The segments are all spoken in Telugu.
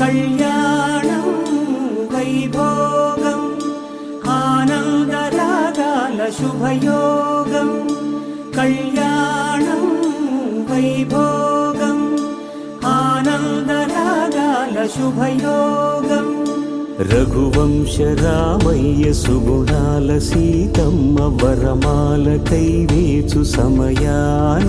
कल्याणं वैभोगम् आनन्दरागालशुभयोगं कल्याणं वैभोगम् आनन्दरागालशुभयोगम् రఘువంశ రామయ్య సుగుణాల సీతమ్మ వరమాల కైవేచు సమయాన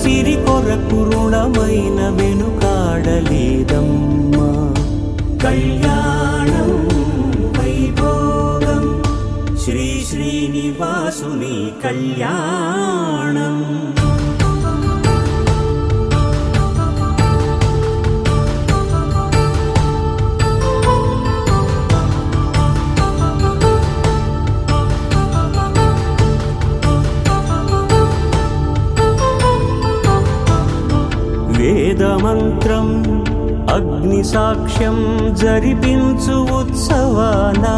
వసుని కళ్యాణం. వేదమంత్రం అగ్ని సాక్ష్యం జరిపించు ఉత్సవానా.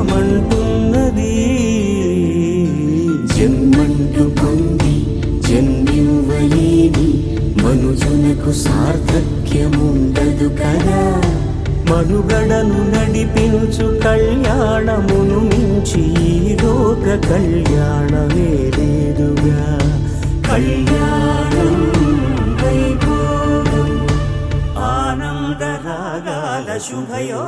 మనుజునకు సార్థక్యముండదు కదా. మనుగడను నడిపించు కళ్యాణమును మించి లోక కళ్యాణమే లేదుగా కళ్యాణం వైభోగం ఆనందరాగాల శుభయో